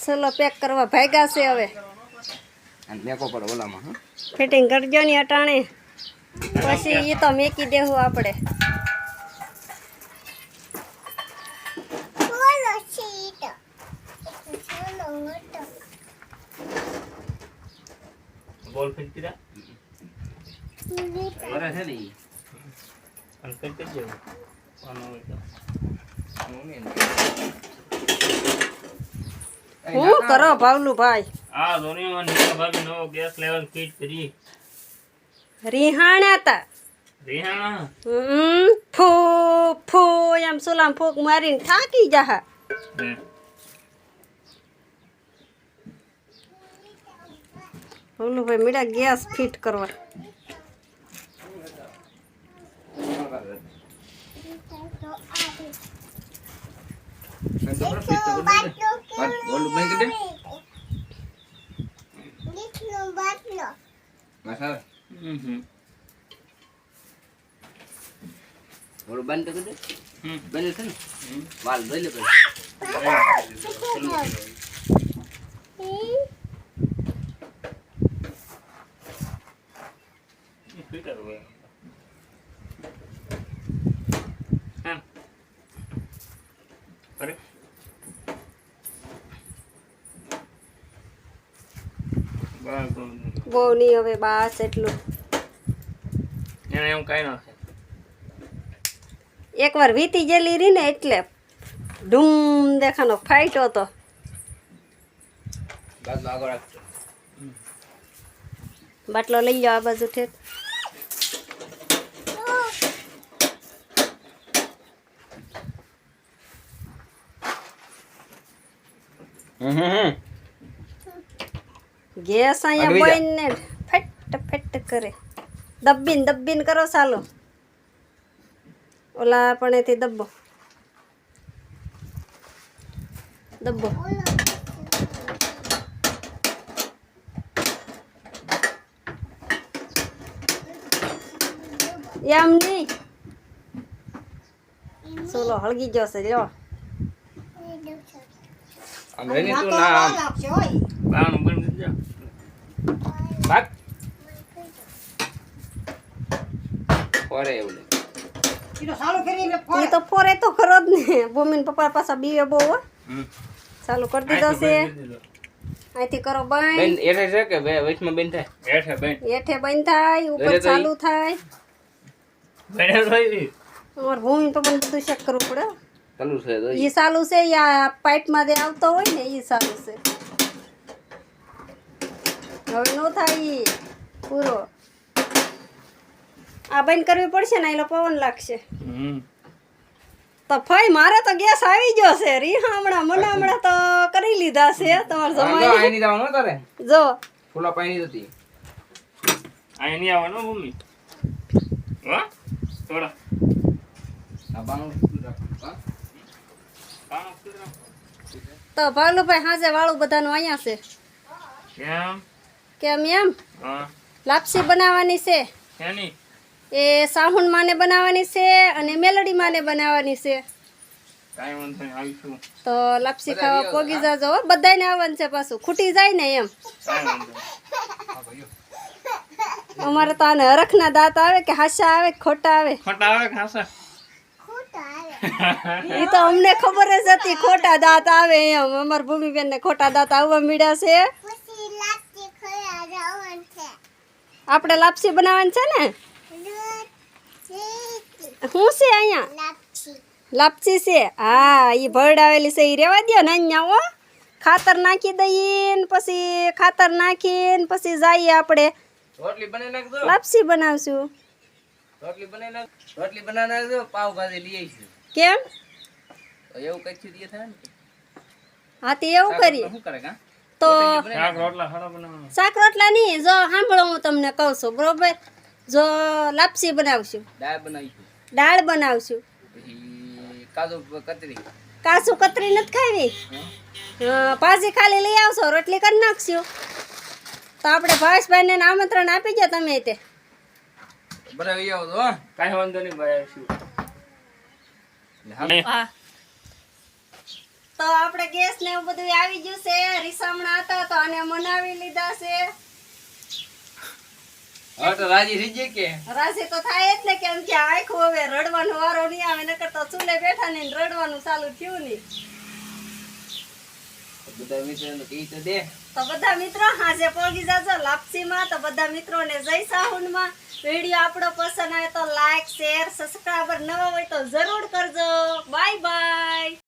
ચલો પેક કરવા ભાગ્યા છે હવે. અને મેકો પર ઓલામાં ફિટિંગ કરજો ની અટાણે. પછી એ તો મેકી દેવું આપણે. બોલ કર્યા અરે છે ને ઈ. અને કઈ આનો હોય મમ્મી ને. હું કરો ભાવલું ભાઈ. આ ધોનીમાં નીચે ભાભી નવો ગેસ લેવલ ફિટ કરી. રીહાણા તા. રિહાણા? હમ ફૂ ફૂ એમ સુલામ ફૂક મારીને થાકી જાહા. હે. ભાવલું ભાઈ મીડા ગેસ ફિટ કરવા. તો બરાબર fit તો કરી દીધું. વાત ઓલું બંધ તો. હમ. બંધ છે ને. વાલ ધોઈ લે પછી. ફિટ હવે. હા. અરે. બહુ નહીં હવે બાસ એટલું. એને એમ કાંઈ ન થાય. એકવાર વીતી ગયેલી રહી ને એટલે ધૂમ દેખાનો ફાઈટો હતો. બાટલો લઈ જાઓ આ બાજુ ઠેક હમ હમ હમ. ગેસ અહીંયા બોઈને ફટ ફટ કરે. દબ્બીન દબ્બીન કરો ચાલો ઓલા પણેથી દબ્બો દબ્બો એમ. નહીં સોલો હળગી જશે લ્યો. રેની તું ના આમ. બારણું બંધ જા. બાત ફોરે એવું લે. એ તો ફોરે. તો ખરો જ ને. બોમીન પપ્પા પાછા બીવે બહુ હો. હમ. ચાલુ કરી દીધો છે. બંધ અહીંથી કરો બંધ બેન એટલે છે કે બે? વચમાં બેન થાય? એઠે બેન. એઠે બંધ થાય ઉપર તો ચાલુ થાય. બેન રહી અમારે ભૂમિ પપ્પાને બધું ચેક કરવું પડે ચાલુ છે એ ચાલુ છે યા પાઇપમાં જે આવતો હોય ને એ ચાલુ છે. હવે નો થાય પૂરો. આ બંધ કરવી પડશે ને એલો પવન લાગશે. હમ. તો ફઈ મારે તો ગેસ આવી ગયો છે. રી હમણાં મને હમણાં તો કરી લીધા છે તમારે જમાઈ. આની જવાનું તારે? જો. ફૂલા પાણી જતી આની આવવાનો મમ્મી? હા? થોડા આ બાનું શું રાખવાનું, હા? પાણો સુધરો. તો ભાવલુભાઈ હાજે વાળું બધાનું અહીંયા છે. કેમ? કેમ એમ? લાપસી બનાવવાની છે. એ સાહુન માને બનાવવાની છે અને મેલડી માને બનાવવાની છે. તો લાપસી ખાવા પોગી જાજો બધા ને આવવાનું છે પાછું. ખૂટી જાય ને એમ. અમારે તો આને હરખના દાંત આવે કે હાસા આવે ખોટા આવે? ખોટા આવે ખાસા એ તો અમને ખબર જ હતી ખોટા દાંત આવે એમ. અમાર ભૂમિબેન ને ખોટા દાંત આવવા મીડ્યા છે. આપણે લાપસી બનાવવાની છે ને? શું છે અહીંયા? લાપસી છે. હા એ ભરડાવેલી છે. એ રેવા દો ને અહીંયા હો. ખાતર નાખી દઈએ પછી ખાતર નાખીને પછી જઈએ આપણે. લાપસી બનાવશું. રોટલી બનાવી રોટલી બનાવી નાખજો પાવ લઈ આવીશું. કેમ? એવું કઈ થયું થાય ને હા તે એવું કરીએ. શું કરે કા? તો શાક રોટલા સારા બનાવવાના. શાક રોટલા નહીં જો સાંભળો હું તમને કહું છું બરોબર? જો લાપસી બનાવશું. દાળ બનાવીશું. દાળ બનાવશું. કાજુ કતરી. કાચું કતરી નથી ખાવી? પાછી ભાજી ખાલી લઈ આવશો રોટલી કરી નાખશું. તો આપણે ભાવેશભાઈને આમંત્રણ આપી દો તમે તે. બરાબર આવો તો કાંઈ વાંધો નહીં ભાઈ તો આપણે ગેસ ને એવું બધું આવી ગયું છે. રીસામણા હતા તો આને મનાવી લીધા છે. હવે તો રાજી થઈ જાય કે? રાશિ તો થાય જ ને કેમ કે આખું હવે રડવાનો વારો નહીં આવે નકર તો ચૂલે બેઠા ને રડવાનું ચાલુ થયું નહીં. બધા મિત્રોને કહી તો દે. તો બધા મિત્રો હાજે પહોંચી જાજો લાપસીમાં. તો બધા મિત્રોને જય સાહુનમાં. વીડિયો આપણો પસંદ આવે તો લાઈક શેર સબસ્ક્રાઈબર નવા હોય તો જરૂર કરજો. Bye bye